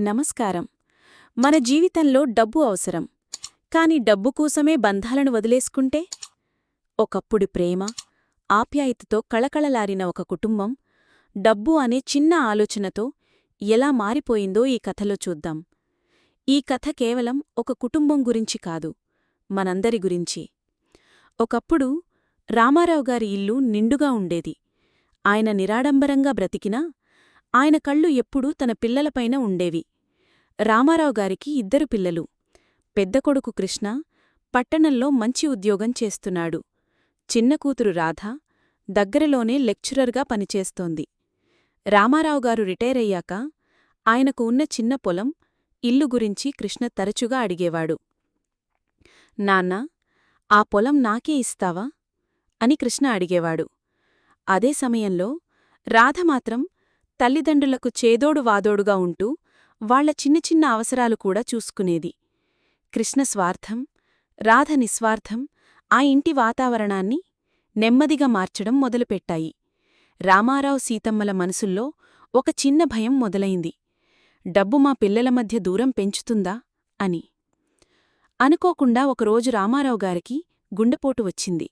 నమస్కారం. మన జీవితంలో డబ్బు అవసరం. కాని డబ్బు కోసమే బంధాలను వదిలేసుకుంటే? ఒకప్పుడు ప్రేమ ఆప్యాయతతో కళకళలారిన ఒక కుటుంబం డబ్బు అనే చిన్న ఆలోచనతో ఎలా మారిపోయిందో ఈ కథలో చూద్దాం. ఈ కథ కేవలం ఒక కుటుంబం గురించి కాదు మనందరి గురించి. ఒకప్పుడు రామారావు గారి ఇల్లు నిండుగా ఉండేది. ఆయన నిరాడంబరంగా బ్రతికినా ఆయన కళ్ళు ఎప్పుడూ తన పిల్లలపైన ఉండేవి. రామారావు గారికి ఇద్దరు పిల్లలు. పెద్ద కొడుకు కృష్ణ పట్టణంలో మంచి ఉద్యోగం చేస్తున్నాడు. చిన్న కూతురు రాధ దగ్గరలోనే లెక్చరర్గా పనిచేస్తోంది. రామారావు గారు రిటైరయ్యాక ఆయనకు ఉన్న చిన్న పొలం ఇల్లు గురించి కృష్ణ తరచుగా అడిగేవాడు. నాన్నా ఆ పొలం నాకే ఇస్తావా? అని కృష్ణ అడిగేవాడు. అదే సమయంలో రాధ మాత్రం తల్లిదండ్రులకు చేదోడు వాదోడుగా ఉంటూ వాళ్ళ చిన్న చిన్న అవసరాలు కూడా చూసుకునేది. కృష్ణ స్వార్థం రాధ నిస్వార్థం ఆ ఇంటి వాతావరణాన్ని నెమ్మదిగా మార్చడం మొదలుపెట్టాయి. రామారావు సీతమ్మల మనసుల్లో ఒక చిన్న భయం మొదలైంది. డబ్బు మా పిల్లల మధ్య దూరం పెంచుతుందా? అని. అనుకోకుండా ఒకరోజు రామారావు గారికి గుండెపోటు వచ్చింది.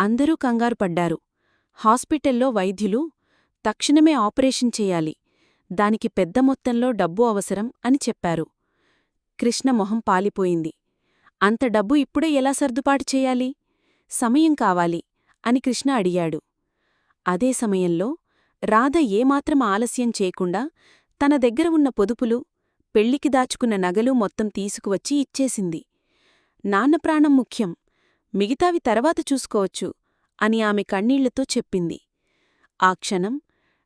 అందరూ కంగారు పడ్డారు. హాస్పిటల్లో వైద్యులు తక్షణమే ఆపరేషన్ చెయ్యాలి దానికి పెద్ద మొత్తంలో డబ్బు అవసరం అని చెప్పారు. కృష్ణ మొహం పాలిపోయింది. అంత డబ్బు ఇప్పుడే ఎలా సర్దుపాటు చేయాలి? సమయం కావాలి అని కృష్ణ అడిగాడు. అదే సమయంలో రాధ ఏమాత్రం ఆలస్యం చేయకుండా తన దగ్గర ఉన్న పొదుపులు పెళ్ళికి దాచుకున్న నగలు మొత్తం తీసుకువచ్చి ఇచ్చేసింది. నాన్న ప్రాణం ముఖ్యం మిగతావి తర్వాత చూసుకోవచ్చు అని ఆమె కన్నీళ్ళతో చెప్పింది. ఆ క్షణం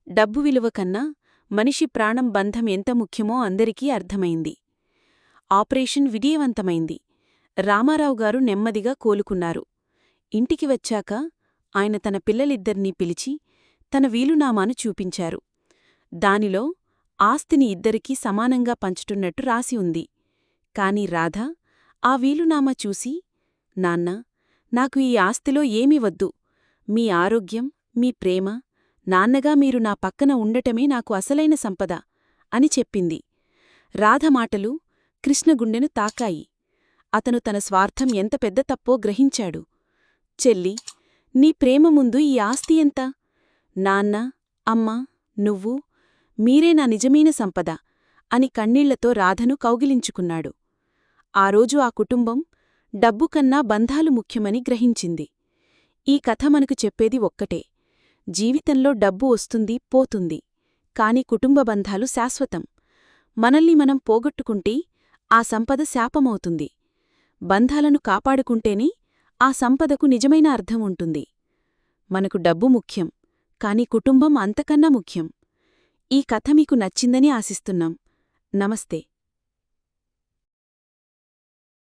డబ్బు విలువ కన్నా మనిషి ప్రాణం బంధం ఎంత ముఖ్యమో అందరికీ అర్థమైంది. ఆపరేషన్ విజయవంతమైంది. రామారావు గారు నెమ్మదిగా కోలుకున్నారు. ఇంటికి వచ్చాక ఆయన తన పిల్లలిద్దర్నీ పిలిచి తన వీలునామాను చూపించారు. దానిలో ఆస్తిని ఇద్దరికీ సమానంగా పంచుటున్నట్టు రాసి ఉంది. కాని రాధ ఆ వీలునామా చూసి నాన్నా నాకు ఈ ఆస్తిలో ఏమీ వద్దు. మీ ఆరోగ్యం మీ ప్రేమ నాన్నగా మీరు నా పక్కన ఉండటమే నాకు అసలైన సంపద అని చెప్పింది. రాధ మాటలు కృష్ణగుండెను తాకాయి. అతను తన స్వార్థం ఎంత పెద్ద తప్పో గ్రహించాడు. చెల్లి నీ ప్రేమ ముందు ఈ ఆస్తి ఎంత? నాన్న అమ్మ నువ్వు మీరే నా నిజమైన సంపద అని కన్నీళ్ళతో రాధను కౌగిలించుకున్నాడు. ఆ రోజు ఆ కుటుంబం డబ్బు కన్నా బంధాలు ముఖ్యమని గ్రహించింది. ఈ కథ మనకు చెప్పేది ఒక్కటే. జీవితంలో డబ్బు వస్తుంది పోతుంది. కాని కుటుంబ బంధాలు శాశ్వతం. మనల్ని మనం పోగొట్టుకుంటే ఆ సంపద శాపమవుతుంది. బంధాలను కాపాడుకుంటేనే ఆ సంపదకు నిజమైన అర్థం ఉంటుంది. మనకు డబ్బు ముఖ్యం కాని కుటుంబం అంతకన్నా ముఖ్యం. ఈ కథ మీకు నచ్చిందని ఆశిస్తున్నాం. నమస్తే.